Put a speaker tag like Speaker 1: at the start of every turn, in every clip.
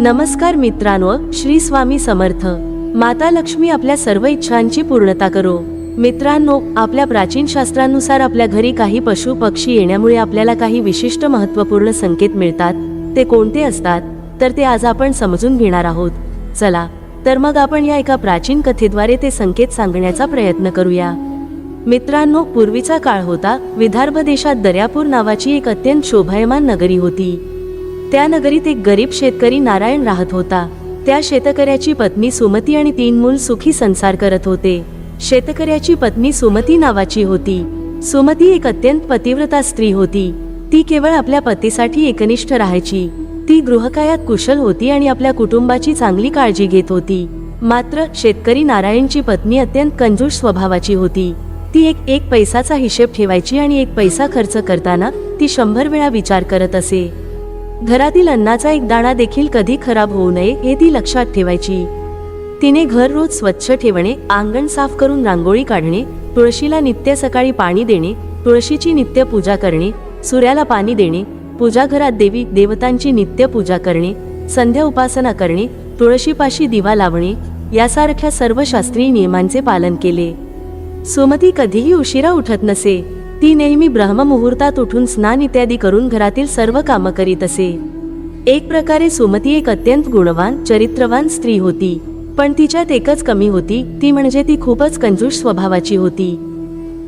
Speaker 1: नमस्कार मित्रांनो श्री स्वामी समर्थ. माता लक्ष्मी आपल्या सर्व इच्छांची पूर्णता करो. मित्रांनो आपल्या प्राचीन शास्त्रानुसार आपल्या घरी काही पशु पक्षी येण्यामुळे आपल्याला काही विशिष्ट महत्त्वपूर्ण संकेत मिळतात. ते कोणते असतात? तर ते आज आपण समजून घेणार आहोत. चला तर मग आपण या एका प्राचीन कथेद्वारे ते संकेत सांगण्याचा प्रयत्न करूया. मित्रांनो पूर्वीचा काळ होता विदर्भ देशात दर्यापूर नावाची एक अत्यंत शोभायमान नगरी होती. त्या नगरीत एक गरीब शेतकरी नारायण राहत होता. त्या शेतकऱ्याची पत्नी सुमती आणि तीन मूल सुखी संसार करत होते. शेतकऱ्याची पत्नी सुमती नावाची होती. सुमती एक अत्यंत पतिव्रता स्त्री होती. ती केवळ आपल्या पतीसाठी एकनिष्ठ राहायची. ती गृहकायात कुशल होती आणि आपल्या कुटुंबाची चांगली काळजी घेत होती. मात्र शेतकरी नारायणची पत्नी अत्यंत कंजूष स्वभावाची होती. ती एक एक पैसाचा हिशेब ठेवायची आणि एक पैसा खर्च करताना ती शंभर वेळा विचार करत असे. घरातील अन्नाचा एक दाणा देखील कधी खराब होऊ नये हे ती लक्षात ठेवायची. तिने घर रोज स्वच्छ ठेवणे अंगण साफ करून रांगोळी काढणे तुळशीला नित्य सकाळी पाणी देणे तुळशीची नित्य पूजा करणे सूर्याला पाणी देणे पूजाघरात देवी देवतांची नित्य पूजा करणे संध्या उपासना करणे तुळशीपाशी दिवा लावणे यासारख्या सर्व शास्त्रीय नियमांचे पालन केले. सुमती कधीही उशिरा उठत नसे. ती नेहमी ब्रह्ममुहूर्तात उठून स्नान इत्यादी करून घरातील सर्व कामं करीत असे. एक प्रकारे सुमती एक अत्यंत गुणवान चरित्रवान स्त्री होती. पण तिच्यात एकच कमी होती ती म्हणजे ती खूपच कंजूष स्वभावाची होती.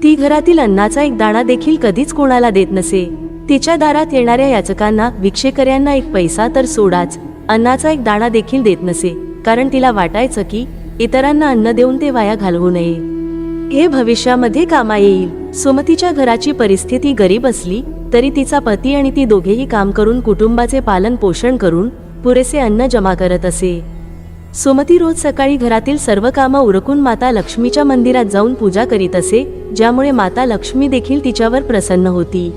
Speaker 1: ती घरातील अन्नाचा एक दाणा देखील कधीच कोणाला देत नसे. तिच्या दारात येणाऱ्या याचकांना भिक्षेकऱ्यांना एक पैसा तर सोडाच अन्नाचा एक दाणा देखील देत नसे कारण तिला वाटायचं की इतरांना अन्न देऊन ते वाया घालवू नये. हे भविष्यामध्ये कामा येईल. सुमतीच्या घराची परिस्थिती गरीब असली तरी तिचा पती आणि ती दोघेही काम करून कुटुंबाचे पालन पोषण करून पुरेसे अन्न जमा करत असे. सुमती रोज सकाळी घरातील सर्व कामं उरकून माता लक्ष्मीच्या मंदिरात जाऊन पूजा करीत असे ज्यामुळे माता लक्ष्मी देखील तिच्यावर प्रसन्न होती.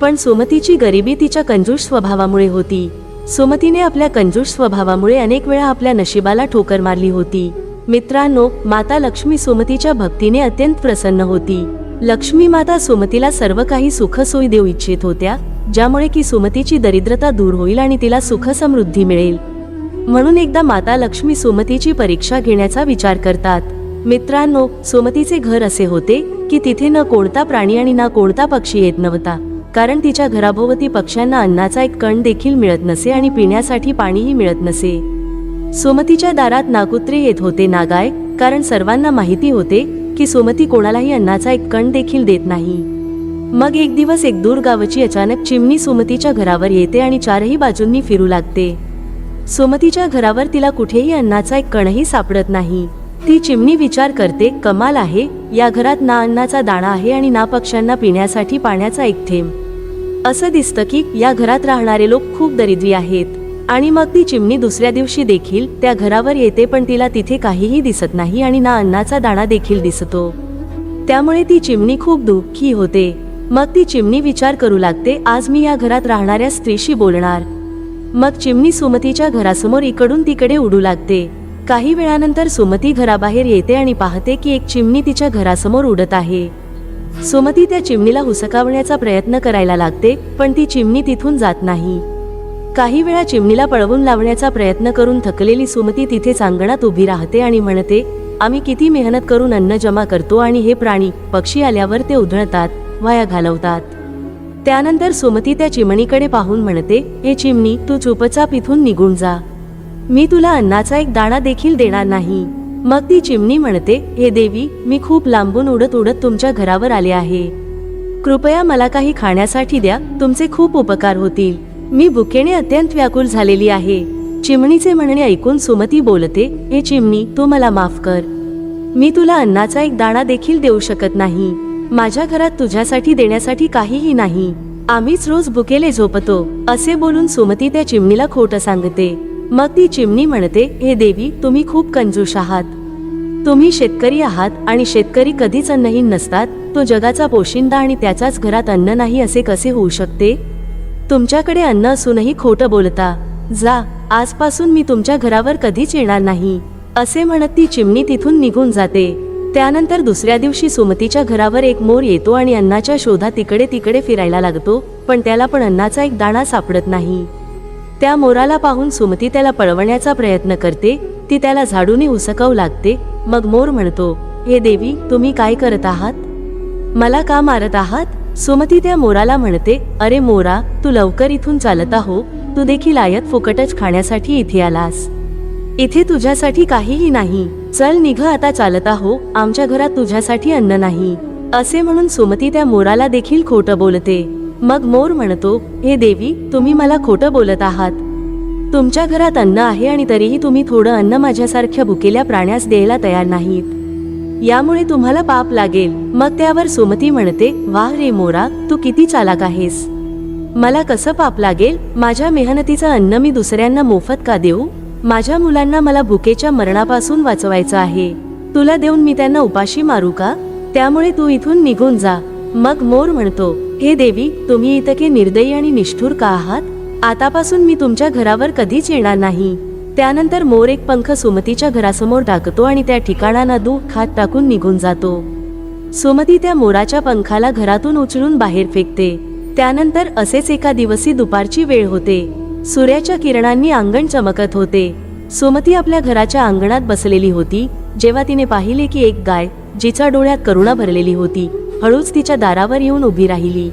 Speaker 1: पण सुमतीची गरिबी तिच्या कंजूष स्वभावामुळे होती. सुमतीने आपल्या कंजूष स्वभावामुळे अनेक वेळा आपल्या नशिबाला ठोकर मारली होती. मित्रांनो माता लक्ष्मी सुमतीच्या भक्तीने अत्यंत प्रसन्न होती. लक्ष्मी माता सुमतीला सर्व काही सुखसोयी देऊ इच्छित होत्या ज्यामुळे की सुमतीची दरिद्रता दूर होईल आणि तिला सुख समृद्धी मिळेल. म्हणून एकदा माता लक्ष्मी सुमतीची परीक्षा घेण्याचा विचार करतात. मित्रांनो सुमतीचे घर असे होते की तिथे न कोणता प्राणी आणि ना कोणता पक्षी येत नव्हता. कारण तिच्या घराभोवती पक्ष्यांना अन्नाचा एक कण देखील मिळत नसे आणि पिण्यासाठी पाणीही मिळत नसे. सुमतीच्या दारात नाकुत्रे येत होते नागाय कारण सर्वांना माहिती होते की सुमती कोणालाही अन्नाचा एक कण देखील देत नाही. मग एक दिवस एक दूर गावची अचानक चिमणी सुमतीच्या घरावर येते आणि चारही बाजूंनी फिरू लागते. सुमतीच्या घरावर तिला कुठेही अन्नाचा एक कणही सापडत नाही. ती चिमणी विचार करते कमाल आहे या घरात ना अन्नाचा दाणा आहे आणि ना पक्ष्यांना पिण्यासाठी पाण्याचा एक थेंब. असं दिसतं की या घरात राहणारे लोक खूप दरिद्री आहेत. आणि मग ती चिमणी दुसऱ्या दिवशी देखील त्या घरावर येते पण तिला तिथे काहीही दिसत नाही आणि ना अन्नाचा दाणा देखील दिसतो. त्यामुळे ती चिमणी खूप दुःखी होते. मग ती चिमणी विचार करू लागते आज मी या घरात राहणाऱ्या स्त्रीशी बोलणार. मग चिमणी सुमतीच्या घरासमोर इकडून तिकडे उडू लागते. काही वेळानंतर सुमती घराबाहेर येते आणि पाहते की एक चिमणी तिच्या घरासमोर उडत आहे. सुमती त्या चिमणीला हुसकावण्याचा प्रयत्न करायला लागते पण ती चिमणी तिथून जात नाही. काही वेळा चिमणीला पळवून लावण्याचा प्रयत्न करून थकलेली सुमती तिथे अंगणात उभी राहते आणि म्हणते आम्ही किती मेहनत करून अन्न जमा करतो आणि हे प्राणी पक्षी आल्यावर ते उधळतात वाया घालवतात. त्यानंतर सुमती त्या चिमणीकडे पाहून म्हणते हे चिमणी तू चुपचाप इथून निघून जा. मी तुला अन्नाचा एक दाणा देखील देणार नाही. मग ती चिमणी म्हणते हे देवी मी खूप लांबून उडत उडत तुमच्या घरावर आले आहे. कृपया मला काही खाण्यासाठी द्या तुमचे खूप उपकार होतील. मी बुकेने अत्यंत व्याकुल झालेली आहे. चिमणीचे म्हणणे ऐकून सुमती बोलते हे चिमणी तू मला माफ कर. मी तुला अन्नाचा एक दाणा देखील देऊ शकत नाही. माझ्या घरात तुझ्यासाठी देण्यासाठी काहीही नाही. आम्हीच रोज बुकेले झोपतो असे बोलून सुमती त्या चिमणीला खोटं सांगते. मग ती चिमणी म्हणते हे देवी तुम्ही खूप कंजूष आहात. तुम्ही शेतकरी आहात आणि शेतकरी कधीच अन्नहीन नसतात. तो जगाचा पोशिंदा आणि त्याच्याच घरात अन्न नाही असे कसे होऊ शकते? तुमच्याकडे अन्न असूनही खोटं बोलता. जा आजपासून मी तुमच्या घरावर कधीच येणार नाही. असे म्हणत ती चिमणी तिथून निघून जाते. त्यानंतर दुसऱ्या दिवशी सुमतीच्या घरावर एक मोर येतो आणि अन्नाच्या शोधात तिकडे तिकडे फिरायला लागतो पण त्याला पण अन्नाचा एक दाणा सापडत नाही. त्या मोराला पाहून सुमती त्याला पळवण्याचा प्रयत्न करते ती त्याला झाडूने उसकवू लागते मग मोर म्हणतो हे देवी तुम्ही काय करत आहात? मला का मारत आहात? सुमती त्या मोराला म्हणते अरे मोरा तू लवकर इथून चालत आहो. तू देखील आयत फुकटच खाण्यासाठी इथे आलास. इथे तुझ्यासाठी काहीही नाही. चल निघ आता चालत आहो. आमच्या घरात तुझ्यासाठी अन्न नाही. असे म्हणून सुमती त्या मोराला देखील खोटं बोलते. मग मोर म्हणतो हे देवी तुम्ही मला खोटं बोलत आहात. तुमच्या घरात अन्न आहे आणि तरीही तुम्ही थोडं अन्न माझ्यासारख्या भुकेल्या प्राण्यास द्यायला तयार नाहीत. यामुळे तुम्हाला पाप लागेल. मग त्यावर सुमती म्हणते वाह रे मोरा तू किती चालाक आहेस. मला कसं पाप लागेल? माझ्या मेहनतीचं अन्न मी दुसऱ्यांना मोफत का देऊ? माझ्या मुलांना मला भुकेच्या मरणापासून वाचवायचं आहे. तुला देऊन मी त्यांना उपाशी मारू का? त्यामुळे तू इथून निघून जा. मग मोर म्हणतो हे देवी तुम्ही इतके निर्दयी आणि निष्ठुर का आहात? आतापासून मी तुमच्या घरावर कधीच येणार नाही. त्यानंतर मोर एक पंख सुमतीच्या घरासमोर टाकतो आणि त्या ठिकाणांना दूध खात टाकून निघून जातो. सुमती त्या मोराच्या पंखाला घरातून उचलून बाहेर फेकते. त्यानंतर असेच एका दिवशी दुपारची वेळ होते. सूर्याच्या किरणांनी अंगण चमकत होते. सुमती आपल्या घराच्या अंगणात बसलेली होती जेव्हा तिने पाहिले की एक गाय जिच्या डोळ्यात करुणा भरलेली होती हळूच तिच्या दारावर येऊन उभी राहिली.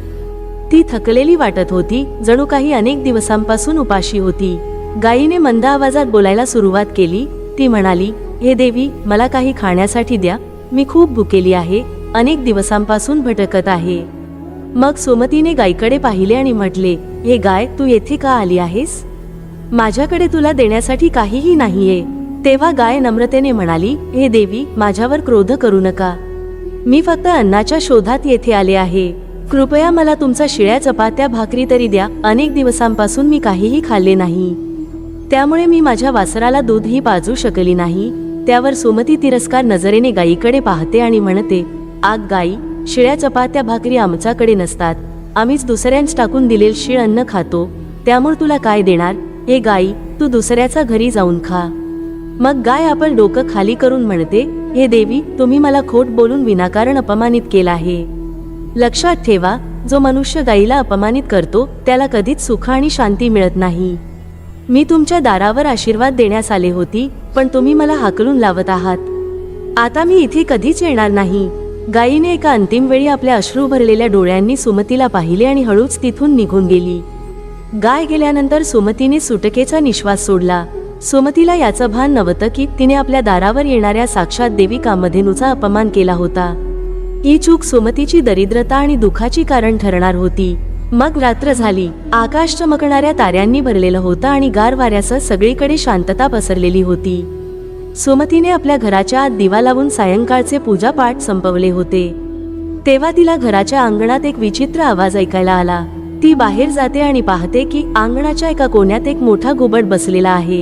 Speaker 1: ती थकलेली वाटत होती जणू काही अनेक दिवसांपासून उपाशी होती. गायीने मंद आवाजात बोलायला सुरुवात केली. ती म्हणाली हे देवी मला काही खाण्यासाठी द्या. मी खूप भुकेली आहे. अनेक दिवसांपासून भटकत आहे. मग सुमतीने गायीकडे पाहिले आणि म्हटले हे गाय तू येथे का आली आहेस? माझ्याकडे तुला देण्यासाठी काहीही नाहीये. तेव्हा गाय नम्रतेने म्हणाली हे देवी माझ्यावर क्रोध करू नका. मी फक्त अन्नाच्या शोधात येथे आले आहे. कृपया मला तुमचा शिळ्या चपात्या भाकरी तरी द्या. अनेक दिवसांपासून मी काहीही खाल्ले नाही. त्यामुळे मी माझ्या वासराला दूधही पाजू शकली नाही. त्यावर सुमती तिरस्कार नजरेने गायीकडे पाहते आणि म्हणते आग गाई शिळ्या चपात्या भाकरी आमच्याकडे नसतात. आम्हीच दुसऱ्यांच टाकून दिलेल शिळ अन्न खातो. त्यामुळे तुला काय देणार? हे गाई तू दुसऱ्याचा घरी जाऊन खा. मग गाय आपण डोकं खाली करून म्हणते हे देवी तुम्ही मला खोट बोलून विनाकारण अपमानित केला आहे. लक्षात ठेवा जो मनुष्य गायीला अपमानित करतो त्याला कधीच सुख आणि शांती मिळत नाही. मी तुमच्या दारावर आशीर्वाद देण्यास आले होती पण तुम्ही मला हाकलून लावत आहात. आता मी इथे कधीच येणार नाही. गायीने एका अंतिम वेळी आपल्या अश्रू भरलेल्या डोळ्यांनी सुमतीला पाहिले आणि हळूच तिथून निघून गेली. गाय गेल्यानंतर सुमतीने सुटकेचा निश्वास सोडला. सुमतीला याचं भान नव्हतं की तिने आपल्या दारावर येणाऱ्या साक्षात देवी कामधेनूचा अपमान केला होता. ही चूक सुमतीची दरिद्रता आणि दुखाची कारण ठरणार होती. मग रात्र झाली. आकाश चमकणाऱ्या ताऱ्यांनी भरलेलं होतं आणि गार वाऱ्यासह सगळीकडे शांतता पसरलेली होती. सुमतीने आपल्या घराच्या आत दिवा लावून सायंकाळचे पूजापाठ संपवले होते. तेव्हा तिला घराच्या अंगणात एक विचित्र आवाज ऐकायला आला. ती बाहेर जाते आणि पाहते की अंगणाच्या एका कोण्यात एक मोठा घुबड बसलेला आहे.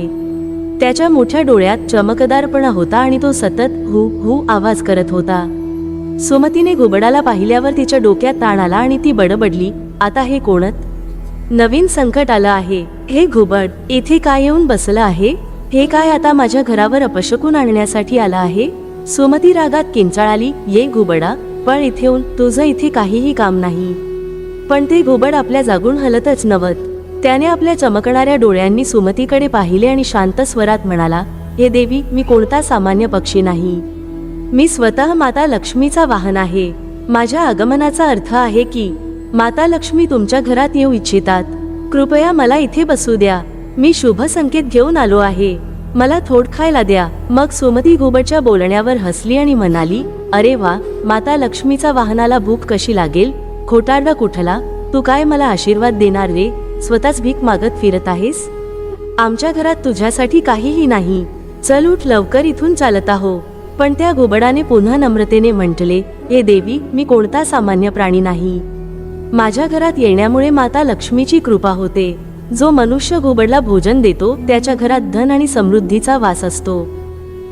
Speaker 1: त्याच्या मोठ्या डोळ्यात चमकदारपणा होता आणि तो सतत हु हु आवाज करत होता. सुमतीने घुबडाला पाहिल्यावर तिच्या डोक्यात ताण आला आणि ती बडबडली आता हे कोणत नवीन संकट आलं आहे. हे घुबड इथे काय येऊन बसलं आहे? हे काय आता माझ्या घरावर अपशकून आणण्यासाठी आलं आहे? सुमती रागात किंचाळाली ये घुबडा पण इथे येऊन तुझं इथे काहीही काम नाही. पण ते घुबड आपल्या जागून हलतच नवत त्याने आपल्या चमकणाऱ्या डोळ्यांनी सुमतीकडे पाहिले आणि शांत स्वरात म्हणाला हे देवी मी कोणता सामान्य पक्षी नाही. मी स्वतः माता लक्ष्मीचा वाहन आहे. माझ्या आगमनाचा अर्थ आहे की माता लक्ष्मी तुमच्या घरात येऊ इच्छितात. कृपया मला इथे बसू द्या. मी शुभ संकेत घेऊन आलो आहे. मला थोड खायला द्या. मग सुमती घुबडच्या बोलण्यावर हसली आणि म्हणाली अरे वा माता लक्ष्मीचा वाहनाला भूक कशी लागेल? खोटारडा कुठला? तू काय मला आशीर्वाद देणार रे? स्वतःच भीक मागत फिरत आहेस? आमच्या घरात तुझ्यासाठी काहीही नाही. चल उठ लवकर इथून चालत आहो. पण त्या घुबडाने पुन्हा नम्रतेने म्हटले हे देवी मी कोणता सामान्य प्राणी नाही. माझ्या घरात येण्यामुळे माता लक्ष्मीची कृपा होते. जो मनुष्य घुबडला भोजन देतो त्याच्या घरात धन आणि समृद्धीचा वास असतो.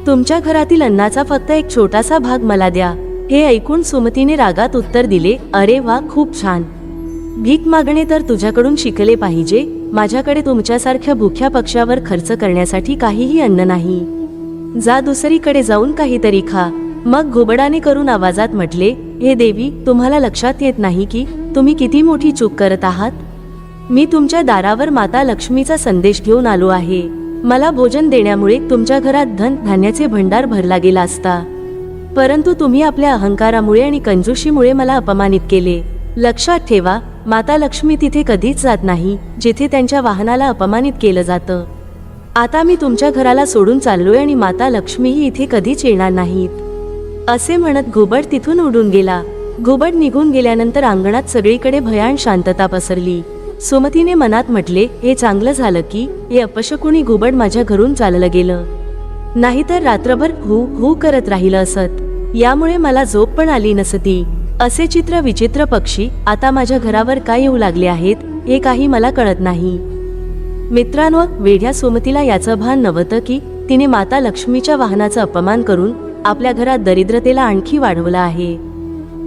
Speaker 1: तुमच्या घरातील अन्नाचा फक्त एक छोटासा भाग मला द्या. हे ऐकून सुमतीने रागात उत्तर दिले अरे वा खूप छान. भीक मागणे तर तुझ्याकडून शिकले पाहिजे. माझ्याकडे तुमच्यासारख्या भुख्या पक्षावर खर्च करण्यासाठी काहीही अन्न नाही. जा दुसरीकडे जाऊन काहीतरी खा. मग घुबडाने करून आवाजात म्हटले हे देवी तुम्हाला लक्षात येत नाही की तुम्ही किती मोठी चूक करत आहात? मी तुमच्या दारावर माता लक्ष्मीचा संदेश घेऊन आलो आहे. मला भोजन देण्यामुळे तुमच्या घरात धन धान्याचे भंडार भरला गेला असता. परंतु तुम्ही आपल्या अहंकारामुळे आणि कंजूशीमुळे मला अपमानित केले. लक्षात ठेवा माता लक्ष्मी तिथे कधीच जात नाही जिथे त्यांच्या वाहनाला अपमानित केलं जातं. आता मी तुमच्या घराला सोडून चाललोय आणि माता लक्ष्मीही इथे कधीच येणार नाहीत. असे म्हणत घुबड तिथून उडून गेला. घुबड निघून गेल्यानंतर अंगणात सगळीकडे भयान शांतता पसरली. सुमतीने मनात म्हटले हे चांगलं झालं की हे अपशकुनी घुबड माझ्या घरून चाललं गेलं. नाहीतर रात्रभर हू हू करत राहिलं असत. यामुळे मला झोप पण आली नसती. असे चित्र विचित्र पक्षी आता माझ्या घरावर काय येऊ लागले आहेत हे काही मला कळत नाही. मित्रांनो वेढ्या सुमतीला याचं भान नव्हतं की तिने माता लक्ष्मीच्या वाहनाचा अपमान करून आपल्या घरात दरिद्रतेला आणखी वाढवलं आहे.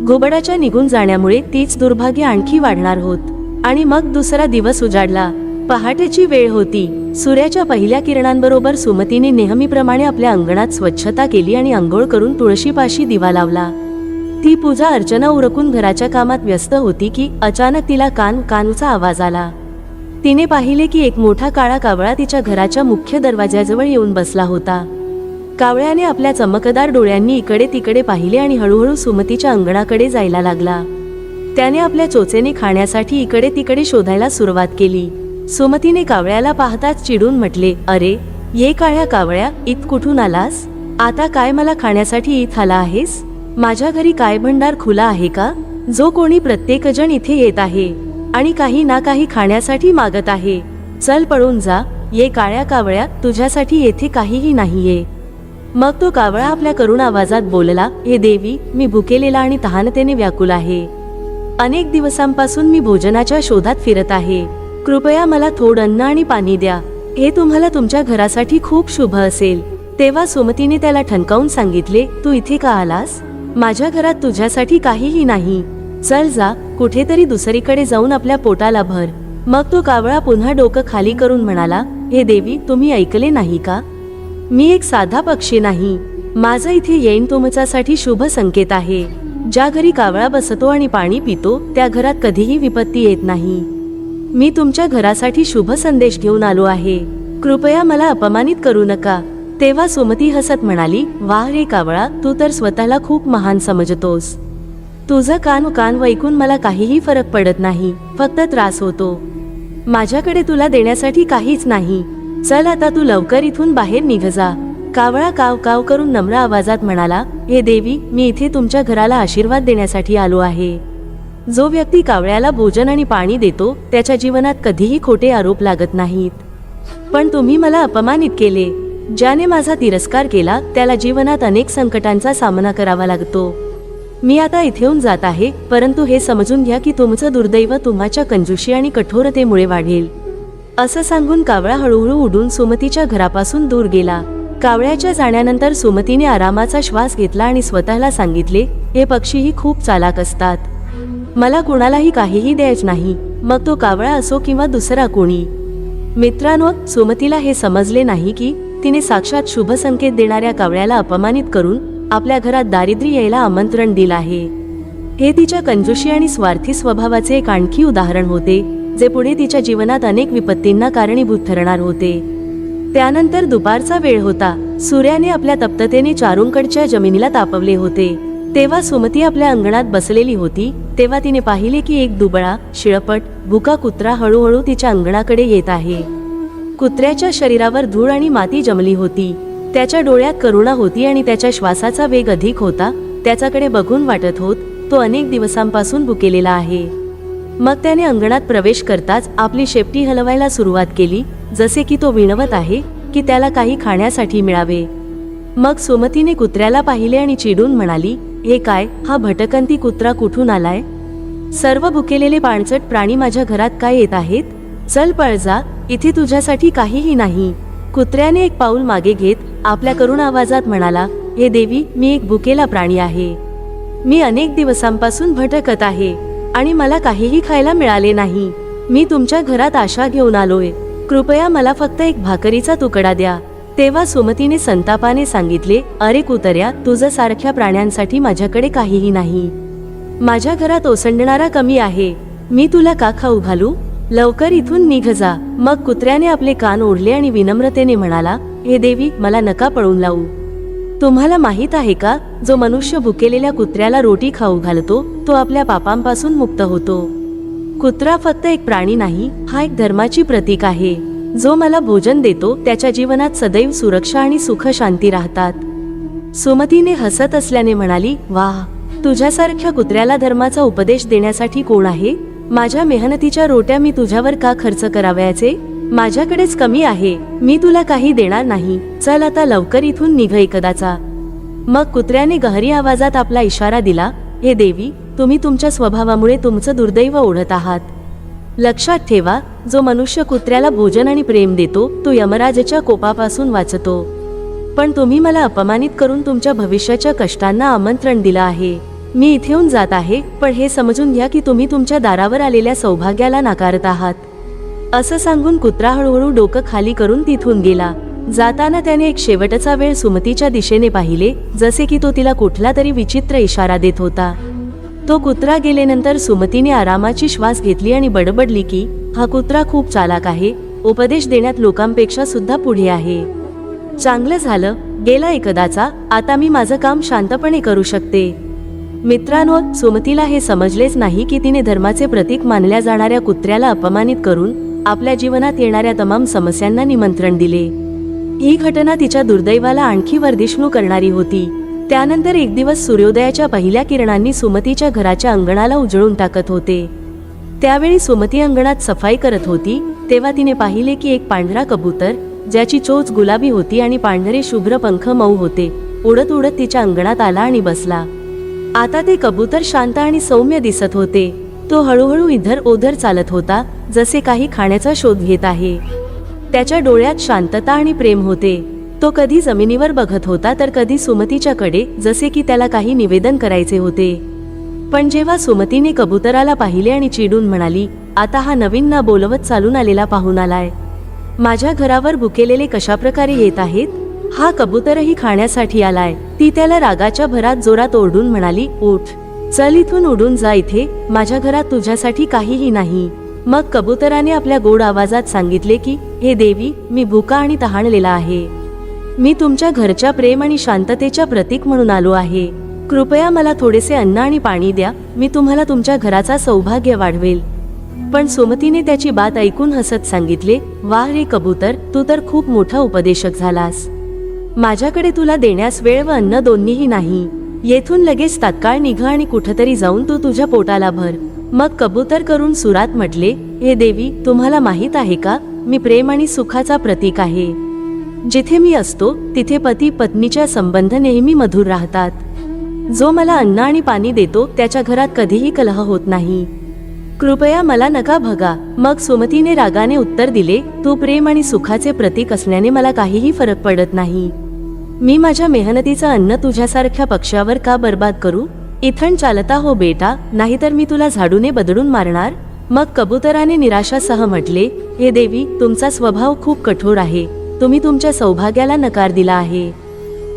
Speaker 1: घुबडाच्या निघून जाण्यामुळे तीच दुर्भाग्य आणखी वाढणार होत. आणि मग दुसरा दिवस उजाडला. पहाटेची वेळ होती. सूर्याच्या पहिल्या किरणांबरोबर सुमतीने नेहमीप्रमाणे आपल्या अंगणात स्वच्छता केली आणि आंघोळ करून तुळशीपाशी दिवा लावला. ती पूजा अर्चना उरकून घराच्या कामात व्यस्त होती की अचानक तिला कान कानूचा आवाज आला. तिने पाहिले की एक मोठा काळा कावळा तिच्या घराच्या मुख्य दरवाज्याजवळ येऊन बसला होता. कावळ्याने आपल्या चमकदार डोळ्यांनी इकडे तिकडे पाहिले आणि हळूहळू सुमतीच्या अंगणाकडे जायला लागला. त्याने आपल्या चोचेने खाण्यासाठी इकडे तिकडे शोधायला सुरुवात केली. सुमतीने कावळ्याला पाहताच चिडून म्हटले अरे ये काळ्या कावळ्या इत कुठून आलास? आता काय मला खाण्यासाठी इथ आला आहेस? माझ्या घरी काय भंडार खुला आहे का? जो कोणी प्रत्येकजण इथे येत आहे. आणि काही ना काही खाण्यासाठी मागत आहे. चल पळून जा ये काळ्या कावळ्या तुझ्यासाठी येथे काहीही नाहीये. मग तो कावळा आपल्या करुण आवाजात बोलला हे देवी मी भुकेलेला आणि तहानतेने व्याकुल आहे. अनेक दिवसांपासून मी भोजनाच्या शोधात फिरत आहे. कृपया मला थोड अन्न आणि पाणी द्या. हे तुम्हाला तुमच्या घरासाठी खूप शुभ असेल. तेव्हा सुमतीने त्याला ठणकावून सांगितले तू इथे का आलास? माझ्या घरात तुझ्यासाठी काहीही नाही. चल जा कुठेतरी दुसरीकडे जाऊन आपल्या पोटाला भर. मग तो कावळा पुन्हा डोकं खाली करून म्हणाला हे देवी तुम्ही ऐकले नाही का? मी एक साधा पक्षी नाही. माझं इथे येईन तुमच्यासाठी शुभ संकेत आहे. ज्या घरी कावळा बसतो आणि पाणी पितो त्या घरात कधीही विपत्ती येत नाही. मी तुमच्या घरासाठी शुभ संदेश घेऊन आलो आहे. कृपया मला अपमानित करू नका. तेव्हा सुमती हसत म्हणाली वाह रे कावळा तू तर स्वतःला खूप महान समजतोस. तुझं कान कान वैकून मला काहीही फरक पडत नाही फक्त त्रास होतो. माझ्याकडे तुला देण्यासाठी काहीच नाही. चल आता तू लवकर इथून बाहेर निघ जा. कावळा काव काव करून नम्र आवाजात म्हणाला हे देवी मी इथे तुमच्या घराला आशीर्वाद देण्यासाठी आलो आहे. जो व्यक्ती कावळ्याला भोजन आणि पाणी देतो त्याच्या जीवनात कधीही खोटे आरोप लागत नाहीत. पण तुम्ही मला अपमानित केले. ज्याने माझा तिरस्कार केला त्याला जीवनात अनेक संकटांचा सामना करावा लागतो. मी आता इथेऊन जात आहे परंतु हे समजून घ्या की तुमचं दुर्दैव तुम्हाच्या कंजूशी आणि कठोरतेमुळे वाढेल. असं सांगून कावळा हळूहळू उडून सुमतीच्या घरापासून दूर गेला. कावळ्याच्या जाण्यानंतर सुमतीने आरामाचा श्वास घेतला आणि स्वतःला सांगितले हे पक्षीही खूप चालाक असतात. मला कोणालाही काहीही द्यायच नाही. मग तो कावळा असो किंवा दुसरा कोणी. मित्रांनो सुमतीला हे समजले नाही की तिने साक्षात शुभ संकेत देणाऱ्या कावळ्याला अपमानित करून आपल्या घरात दारिद्र्य यायला आमंत्रण दिलं आहे. हे तिच्या कंजूशी आणि स्वार्थी स्वभावाचे एक आणखी उदाहरण होते जे पुढे तिच्या जीवनात अनेक विपत्तींना कारणीभूत ठरणार होते. त्यानंतर दुपारचा वेळ होता सूर्याने आपल्या तप्ततेने चारूंकडच्या जमिनीला तापवले होते. तेव्हा सुमती आपल्या अंगणात बसलेली होती तेव्हा तिने पाहिले की एक दुबळा शिळपट भुका कुत्रा हळूहळू तिच्या अंगणाकडे येत आहे. कुत्र्याच्या शरीरावर धूळ आणि माती जमली होती. त्याच्या डोळ्यात करुणा होती आणि त्याच्या श्वासाचा वेग अधिक होता. त्याच्याकडे बघून वाटत होत तो अनेक दिवसांपासून भुकेलेला आहे. मग त्याने अंगणात प्रवेश करताच आपली शेपटी हलवायला सुरुवात केली जसे की तो विणवत आहे की त्याला काही खाण्यासाठी मिळावे. मग सुमतीने कुत्र्याला पाहिले आणि चिडून म्हणाली हे काय हा भटकंती कुत्रा कुठून आलाय? सर्व भुकेलेले पाणचट प्राणी माझ्या घरात काय येत आहेत? चल पळजा इथे तुझ्यासाठी काहीही नाही. कुत्र्याने एक पाऊल मागे घेत आपल्या करुण आवाजात म्हणाला हे देवी मी एक भुकेला प्राणी आहे. मी अनेक दिवसांपासून भटकत आहे आणि मला काहीही खायला मिळाले नाही. मी तुमच्या घरात आशा घेऊन आलोय. कृपया मला फक्त एक भाकरीचा तुकडा द्या. तेव्हा सुमतीने संतापाने सांगितले अरे कुतऱ्या तुझ्यासारख्या सारख्या प्राण्यांसाठी माझ्याकडे काहीही नाही. माझ्या घरात ओसंडणारा कमी आहे. मी तुला का खाऊ घालू? लवकर इथून निघ जा. मग कुत्र्याने आपले कान ओढले आणि विनम्रतेने म्हणाला हे देवी मला नका पळून लावू. तुम्हाला माहीत आहे का जो मनुष्य भुकेलेल्या कुत्र्याला रोटी खाऊ घालतो तो आपल्या पापांपासून मुक्त होतो. कुत्रा फक्त एक प्राणी नाही हा एक धर्माची प्रतीक आहे. जो मला भोजन देतो त्याच्या जीवनात सदैव सुरक्षा आणि सुख शांती राहतात. सुमतीने हसत असल्याने म्हणाली वाह तुझ्यासारख्या कुत्र्याला धर्माचा उपदेश देण्यासाठी कोण आहे? माझ्या मेहनतीच्या रोट्या मी तुझ्यावर का खर्च करावयाचे? माझ्याकडेच कमी आहे. मी तुला काही देणार नाही. चल आता लवकर इथून निघ एकदाचा. मग कुत्र्याने गहरी आवाजात आपला इशारा दिला हे देवी तुम्ही तुमच्या स्वभावामुळे तुमचं दुर्दैव ओढत आहात. लक्षात ठेवा जो मनुष्य कुत्र्याला भोजन आणि प्रेम देतो तो यमराजाच्या कोपापासून वाचतो. पण तुम्ही मला अपमानित करून तुमच्या भविष्याच्या कष्टांना आमंत्रण दिलं आहे. मी इथेहून जात आहे पण हे समजून घ्या की तुम्ही तुमच्या दारावर आलेल्या सौभाग्याला नाकारत आहात. असं सांगून कुत्रा हळूहळू डोकं खाली करून तिथून गेला. जाताना त्याने एक शेवटचा वेळ सुमतीच्या दिशेने पाहिले जसे की तो तिला कुठला तरी विचित्र इशारा देत होता. तो कुत्रा गेल्यानंतर सुमतीने आरामाची श्वास घेतली आणि बडबडली की हा कुत्रा खूप चालाक आहे. उपदेश देण्यात लोकांपेक्षा सुद्धा पुढे आहे. चांगलं झालं. गेला एकदाचा. आता मी माझं काम शांतपणे करू शकते. मित्रांनो सुमतीला हे समजलेच नाही की तिने धर्माचे प्रतीक मानल्या जाणाऱ्या कुत्र्याला अपमानित करून आपल्या जीवनात येणाऱ्या तमाम समस्यांना निमंत्रण दिले. ही घटना तिच्या दुर्दैवाला आणखी वर्धिष्णू करणारी होती. त्यानंतर एक दिवस सूर्योदयाच्या पहिल्या किरणांनी सुमतीच्या घराच्या अंगणाला उजळून टाकत होते. त्यावेळी सुमती अंगणात सफाई करत होती तेव्हा तिने पाहिले की एक पांढरा कबूतर ज्याची चोच गुलाबी होती आणि पांढरे शुभ्र पंख मऊ होते उडत उडत तिच्या अंगणात आला आणि बसला. आता ते कबूतर शांत आणि सौम्य दिसत होते. तो हळूहळू इधर ओधर चालत होता जसे काही खाण्याचा शोध घेत आहे. त्याच्या डोळ्यात शांतता आणि प्रेम होते. तो कधी जमिनीवर बघत होता तर कधी सुमतीच्याकडे जसे की त्याला काही निवेदन करायचे होते. पण जेव्हा सुमतीने कबुतराला पाहिले आणि चिडून म्हणाली आता हा नवीन ना बोलवत चालून आलेला पाहून आलाय. माझ्या घरावर भुकेलेले कशाप्रकारे येत आहेत? हा कबूतरही खाण्यासाठी आलाय. ती त्याला रागाच्या भरात जोरात ओरडून म्हणाली उठ. चल इथून उडून जा इथे माझ्या घरात तुझ्यासाठी काहीही नाही. मग कबुतराने आपल्या गोड आवाजात सांगितले की हे देवी मी भुका आणि तहानलेला आहे. मी तुमच्या घरच्या प्रेम आणि शांततेच्या प्रतीक म्हणून आलो आहे. कृपया मला थोडेसे अन्न आणि पाणी द्या मी तुम्हाला तुमच्या घराचा सौभाग्य वाढवेल. पण सुमतीने त्याची बात ऐकून हसत सांगितले वा रे कबूतर तू तर खूप मोठा उपदेशक झालास. माझ्याकडे तुला देण्यास वेळ व अन्न दोन्हीही नाही. येथून लगेच तात्काळ निघ आणि कुठंतरी जाऊन तू तुझ्या पोटाला भर. मग कबूतर करून सुरात म्हटले हे देवी तुम्हाला माहीत आहे का? मी प्रेम आणि सुखाचा प्रतीक आहे. जिथे मी असतो तिथे पती पत्नीच्या संबंध नेहमी मधुर राहतात. जो मला अन्न आणि पाणी देतो त्याच्या घरात कधीही कलह होत नाही. कृपया मला नका भगा. मग सुमतीने रागाने उत्तर दिले तू प्रेम आणि सुखाचे प्रतीक असल्याने मला काहीही फरक पडत नाही. मी माझ्या मेहनतीचं अन्न तुझ्यासारख्या पक्षावर का बर्बाद करू? इथण चालता हो बेटा नाहीतर मी तुला झाडूने बदडून मारणार? मग कबुतराने निराशासह म्हटले हे देवी तुमचा स्वभाव खूप कठोर आहे. तुम्ही तुमच्या सौभाग्याला नकार दिला आहे.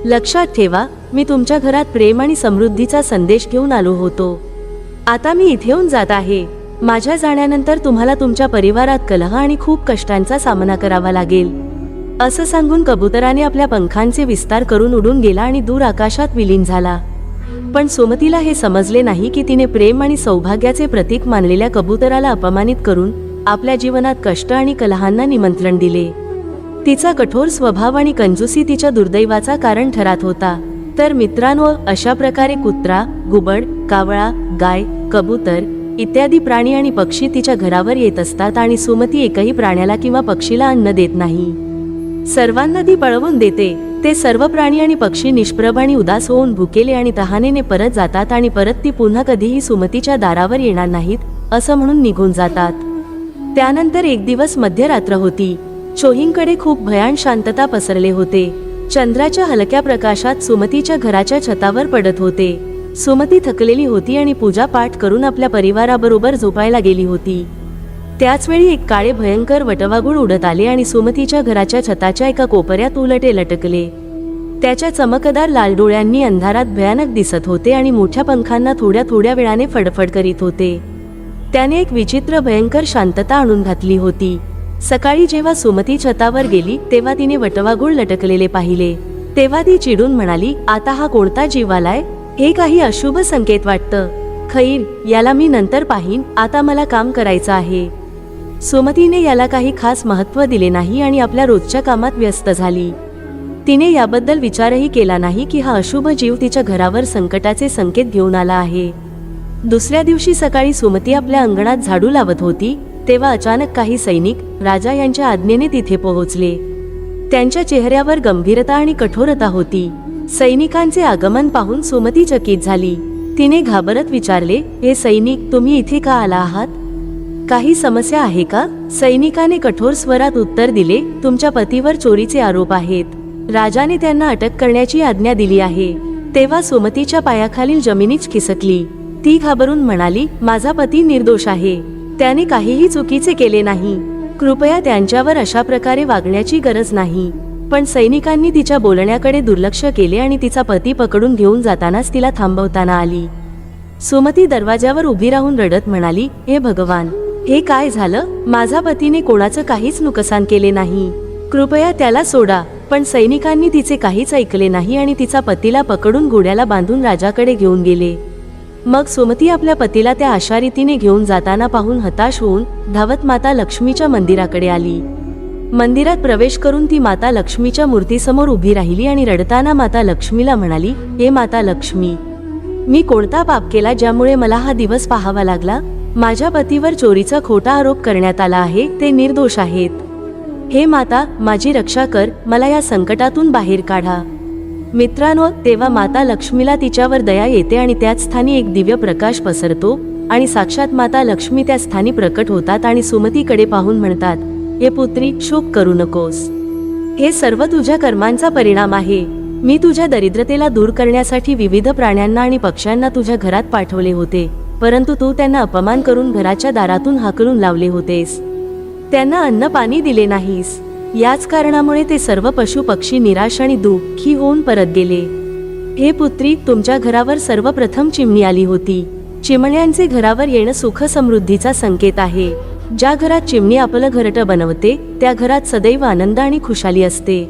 Speaker 1: लक्षात ठेवा मी तुमच्या घरात प्रेम आणि समृद्धीचा संदेश घेऊन आलो होतो. आता मी इथे येऊन जात आहे. माझ्या जाण्यानंतर तुम्हाला तुमच्या परिवारात कलह आणि खूप कष्टांचा सामना करावा लागेल. असं सांगून कबुतराने आपल्या पंखांचे विस्तार करून उडून गेला आणि दूर आकाशात विलीन झाला. पण सुमतीला हे समजले नाही की तिने प्रेम आणि सौभाग्याचे प्रतीक मानलेल्या कबुतराला अपमानित करून आपल्या जीवनात कष्ट आणि कलहांना निमंत्रण दिले. तिचा कठोर स्वभाव आणि कंजूसी तिच्या दुर्दैवाचा कारण ठरत होता. तर मित्रांनो अशा प्रकारे कुत्रा गुबड कावळा गाय कबूतर इत्यादी प्राणी आणि पक्षी तिच्या घरावर येत असतात आणि सुमती एकही प्राण्याला किंवा पक्षीला अन्न देत नाही. सर्वांना ती पळवून देते. ते सर्व प्राणी आणि पक्षी निष्प्रभ आणि उदास होऊन भुकेले आणि तहानेने परत जातात आणि परत ती पुन्हा कधीही सुमतीच्या दारावर येणार नाहीत असं म्हणून निघून जातात. त्यानंतर एक दिवस मध्यरात्र होती. चोहींकडे खूप भयान शांतता पसरले होते. चंद्राच्या हलक्या प्रकाशात सुमतीच्या घराच्या छतावर पडत होते. सुमती थकलेली होती आणि पूजा पाठ करून आपल्या परिवाराबरोबर झोपायला गेली होती. त्याचवेळी एक काळे भयंकर वटवागुळ उडत आले आणि सुमतीच्या घराच्या छताच्या एका कोपऱ्यात उलटे लटकले. त्याच्या चमकदार लाल डोळ्यांनी अंधारात भयानक दिसत होते आणि मोठ्या पंखांना थोड्या थोड्या वेळाने फडफड करीत होते. त्याने एक विचित्र भयंकर शांतता आणून घातली होती. सकाळी जेव्हा सुमती छतावर गेली तेव्हा तिने वटवागुळ लटकलेले पाहिले. तेव्हा ती चिडून म्हणाली आता हा कोणता जीव आलाय हे काही अशुभ संकेत वाटतं. खैर याला मी नंतर पाहीन. आता मला काम करायचं आहे. सुमतीने याला काही खास महत्त्व दिले नाही आणि आपल्या रोजच्या कामात व्यस्त झाली. तिने याबद्दल विचारही केला नाही की हा अशुभ जीव तिच्या घरावर संकटाचे संकेत घेऊन आला आहे. दुसऱ्या दिवशी सकाळी सुमती आपल्या अंगणात झाडू लावत होती तेव्हा अचानक काही सैनिक राजा यांच्या आज्ञेने तिथे पोहोचले. त्यांच्या चेहऱ्यावर गंभीरता आणि कठोरता होती. सैनिकांचे आगमन पाहून सुमती चकित झाली. तिने घाबरत विचारले हे सैनिक तुम्ही इथे का आला आहात? काही समस्या आहे का? सैनिकाने कठोर स्वरात उत्तर दिले तुमच्या पतीवर चोरीचे आरोप आहेत. राजाने त्यांना अटक करण्याची आज्ञा दिली आहे. तेव्हा सुमतीच्या पायाखालील जमिनीच खिसकली. ती घाबरून म्हणाली माझा पती निर्दोष आहे. त्याने काहीही चुकीचे केले नाही. कृपया त्यांच्यावर अशा प्रकारे वागण्याची गरज नाही. पण सैनिकांनी तिच्या बोलण्याकडे दुर्लक्ष केले आणि तिचा पती पकडून घेऊन जातानाच तिला थांबवताना आली. सुमती दरवाजावर उभी राहून रडत म्हणाली हे भगवान हे काय झालं? माझा पतीने कोणाचं काहीच नुकसान केले नाही. कृपया त्याला सोडा. पण सैनिकांनी तिचे काहीच ऐकले नाही आणि तिचा पतीला पकडून घोड्याला बांधून राजाकडे घेऊन गेले. मग सुमती आपल्या पतीला त्या आशारितीने घेऊन जाताना पाहून हताश होऊन धावत माता लक्ष्मीच्या मंदिराकडे आली. मंदिरात प्रवेश करून ती माता लक्ष्मीच्या मूर्तीसमोर उभी राहिली आणि रडताना माता लक्ष्मीला म्हणाली हे माता लक्ष्मी मी कोणता पाप केला ज्यामुळे मला हा दिवस पाहावा लागला? माझ्या पतीवर चोरीचा खोटा आरोप करण्यात आला आहे ते निर्दोष आहेत. हे माता माझी रक्षा कर मला या संकटातून बाहेर काढा. मित्रांनो तेव्हा माता लक्ष्मीला तिच्यावर दया येते आणि त्याच स्थानी एक दिव्य प्रकाश पसरतो आणि साक्षात माता लक्ष्मी त्या स्थानी प्रकट होतात आणि सुमतीकडे पाहून म्हणतात हे पुत्री शोक करू नकोस. हे सर्व तुझ्या कर्मांचा परिणाम आहे. मी तुझ्या दरिद्रतेला दूर करण्यासाठी विविध प्राण्यांना आणि पक्ष्यांना तुझ्या घरात पाठवले होते. परंतु तू त्यांना अपमान करून घराच्या दारातून हाकलून लावले होतेस. त्यांना अन्न पाणी दिले नाहीस. याच कारणामुळे ते सर्व पशु पक्षी निराश आणि दुःखी होऊन परत गेले. हे पुत्री तुमच्या घरावर सर्वप्रथम चिमणी आली होती. चिमण्यांचे घरावर येणं सुख समृद्धीचा संकेत आहे. ज्या घरात चिमणी आपलं घरटं बनवते त्या घरात सदैव आनंद आणि खुशाली असते.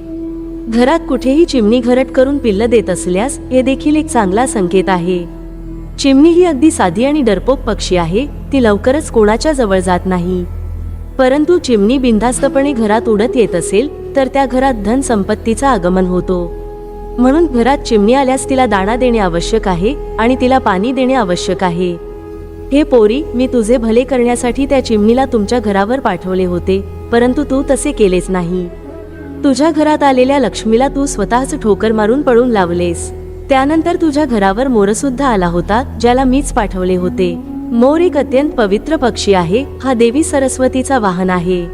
Speaker 1: घरात कुठेही चिमणी घरट करून पिल्ल देत असल्यास हे देखील एक चांगला संकेत आहे. चिमणी ही अगदी साधी आणि डरपोक पक्षी आहे ती लवकरच कोणाच्या जवळ जात नाही. परंतु चिमणी बिनधास्तपणे घरात उडत येत असेल तर त्या घरात धन संपत्तीचा आगमन होतो. म्हणून घरात चिमणी आल्यास तिला दाणा देणे आवश्यक आहे आणि तिला पाणी देणे आवश्यक आहे. हे पोरी मी तुझे भले करण्यासाठी त्या चिमणीला तुमच्या घरावर पाठवले होते परंतु तू तसे केलेच नाही. तुझ्या घरात आलेल्या लक्ष्मीला तू स्वतःच ठोकर मारून पळून लावलेस. त्यानंतर तुझ्या घरावर मोर सुद्धा आला होता ज्याला मीच पाठवले होते. मोर एक अत्यंत पवित्र पक्षी आहे हा देवी सरस्वतीचा वाहन आहे.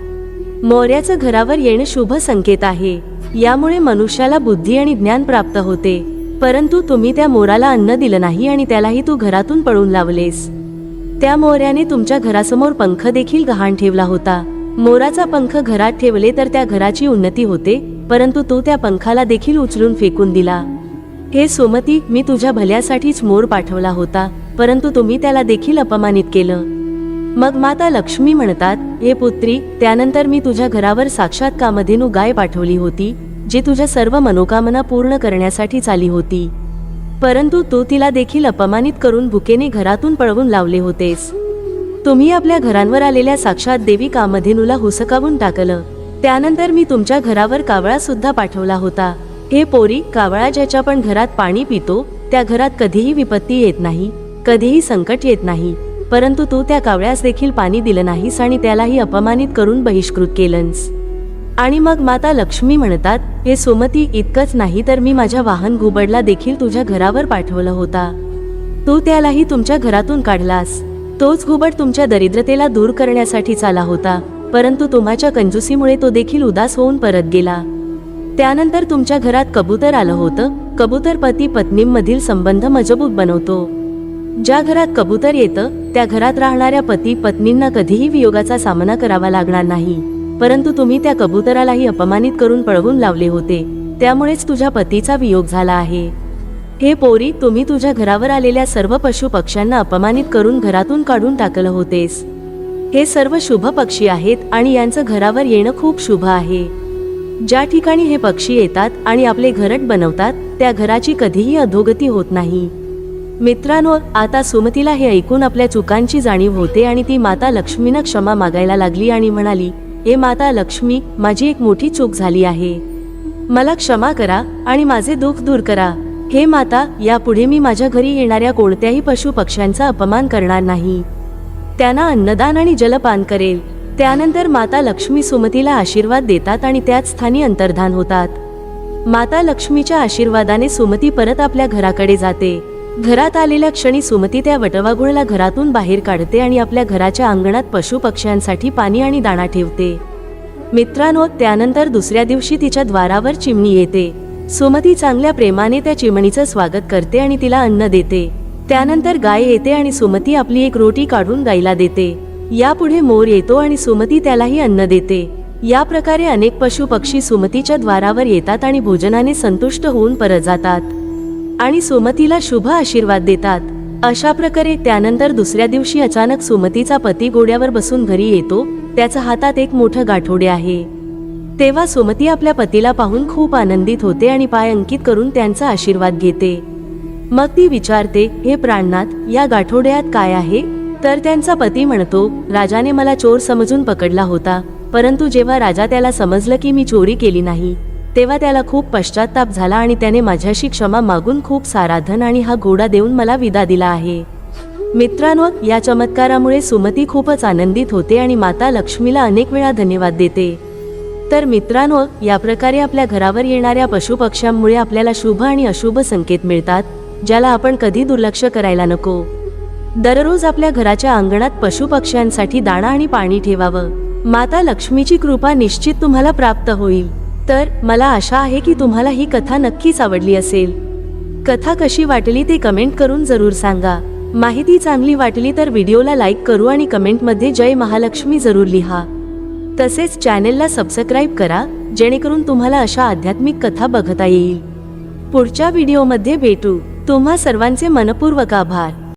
Speaker 1: मोर्याचं घरावर येणे शुभ संकेत आहे. यामुळे मनुष्याला बुद्धी आणि ज्ञान प्राप्त होते. परंतु तुम्ही त्या मोराला अन्न दिलं नाही आणि त्यालाही तू घरातून पळून लावलेस. त्या मोऱ्याने तुमच्या घरासमोर पंख देखील गहाण ठेवला होता. मोराचा पंख घरात ठेवले तर त्या घराची उन्नती होते परंतु तू त्या पंखाला देखील उचलून फेकून दिला. हे सोमती मी तुझ्या भल्यासाठीच मोर पाठवला होता परंतु तुम्ही त्याला देखील अपमानित केलं. मग माता लक्ष्मी म्हणतात हे पुत्री त्यानंतर मी तुझ्या घरावर साक्षात कामधेनू गाय पाठवली होती जी तुझ्या सर्व मनोकामना पूर्ण करण्यासाठी चाली होती. परंतु तू तिला देखील अपमानित करून भुकेने घरातून पळवून लावले होतेस. तुम्ही आपल्या घरांवर आलेल्या साक्षात देवी कामधेनूला हुसकावून टाकलं. त्यानंतर मी तुमच्या घरावर कावळा सुद्धा पाठवला होता. हे पोरी कावळा ज्याच्या पण घरात पाणी पितो त्या घरात कधीही विपत्ती येत नाही कधीही संकट येत नाही. परंतु तू त्या कावळ्यास देखील पाणी दिलं नाहीस आणि त्यालाही अपमानित करून बहिष्कृत केलंस. आणि मग माता लक्ष्मी म्हणतात हे सुमती इतकंच नाही तर मी माझ्या वाहन घुबडला देखील तुझ्या घरावर पाठवलं होता. तू त्यालाही तुमच्या घरातून काढलास. तोच घुबड तुमच्या दरिद्रतेला दूर करण्यासाठी चाला होता परंतु तुम्हाच्या कंजूसीमुळे तो देखील उदास होऊन परत गेला. त्यानंतर तुमच्या घरात कबूतर आलं होतं. कबूतर पती पत्नींमधील संबंध मजबूत बनवतो. ज्या घरात कबूतर येतं त्या घरात राहणाऱ्या पती पत्नींना कधीही वियोगाचा सामना करावा लागणार नाही. परंतु तुम्ही त्या कबुतरालाही अपमानित करून पळवून लावले होते. त्यामुळेच तुझ्या पतीचा वियोग झाला आहे. हे पोरी तुम्ही तुझ्या घरावर आलेल्या सर्व पशु पक्ष्यांना अपमानित करून घरातून काढून टाकलं होतेस. हे सर्व शुभ पक्षी आहेत आणि यांचं घरावर येणं खूप शुभ आहे. ज्या ठिकाणी हे पक्षी येतात आणि आपले घरट बनवतात त्या घराची कधीही अधोगती होत नाही. मित्रांनो आता सुमतीला हे ऐकून आपल्या चुकांची जाणीव होते आणि ती माता लक्ष्मीनं क्षमा मागायला लागली आणि म्हणाली हे माता लक्ष्मी माझी एक मोठी चूक झाली आहे. मला क्षमा करा आणि माझे दुःख दूर करा. हे माता यापुढे मी माझ्या घरी येणाऱ्या कोणत्याही पशु पक्ष्यांचा अपमान करणार नाही. त्यांना अन्नदान आणि जलपान करेल. त्यानंतर माता लक्ष्मी सुमतीला आशीर्वाद देतात आणि त्याच स्थानी अंतर्धान होतात. माता लक्ष्मीच्या आशीर्वादाने सुमती परत आपल्या घराकडे जाते. घरात आलेल्या क्षणी सुमती त्या वटवाघुळला घरातून बाहेर काढते आणि आपल्या घराच्या अंगणात पशु पक्ष्यांसाठी पाणी आणि दाणा ठेवते. मित्रांनो त्यानंतर दुसऱ्या दिवशी तिच्या द्वारावर चिमणी येते. सुमती चांगल्या प्रेमाने त्या चिमणीचं स्वागत करते आणि तिला अन्न देते. त्यानंतर गाय येते आणि सुमती आपली एक रोटी काढून गायला देते. यापुढे मोर येतो आणि सुमती त्यालाही अन्न देते. या प्रकारे अनेक पशु पक्षी सुमतीच्या द्वारावर येतात आणि भोजनाने संतुष्ट होऊन परत जातात आणि सुमतीला शुभ आशीर्वाद देतात. अशा प्रकारे त्यानंतर दुसऱ्या दिवशी अचानक सुमतीचा पती घोड्यावर बसून घरी येतो. त्याच्या हातात एक मोठं गाठोडे आहे. तेव्हा सुमती आपल्या पतीला पाहून खूप आनंदित होते आणि पाय अंकित करून त्यांचा आशीर्वाद घेते. मग ती विचारते हे प्राणनाथ या गाठोड्यात काय आहे? तर त्यांचा पती म्हणतो राजाने मला चोर समजून पकडला होता परंतु जेव्हा राजा त्याला समजलं की मी चोरी केली नाही तेव्हा त्याला खूप पश्चाताप झाला आणि त्याने माझ्याशी क्षमा मागून खूप साराधन आणि हा घोडा देऊन मला विदा दिला आहे. मित्रांनो या चमत्कारामुळे सुमती खूपच आनंदित होते आणि माता लक्ष्मीला अनेक वेळा धन्यवाद देते. तर मित्रांनो या प्रकारे आपल्या घरावर येणाऱ्या पशुपक्ष्यांमुळे आपल्याला शुभ आणि अशुभ संकेत मिळतात ज्याला आपण कधी दुर्लक्ष करायला नको. दररोज आपल्या घराच्या अंगणात पशुपक्ष्यांसाठी दाणा आणि पाणी ठेवावं. माता लक्ष्मीची कृपा निश्चित तुम्हाला प्राप्त होईल. तर मला आशा आहे की तुम्हाला ही कथा नक्कीच आवडली असेल. कथा कशी वाटली ते कमेंट करून जरूर सांगा. माहिती चांगली वाटली तर व्हिडिओला लाईक करू आणि कमेंटमध्ये जय महालक्ष्मी जरूर लिहा. तसेच चॅनेलला सबस्क्राईब करा जेणेकरून तुम्हाला अशा आध्यात्मिक कथा बघता येईल. पुढच्या व्हिडिओमध्ये भेटू. तुम्हा सर्वांचे मनपूर्वक आभार.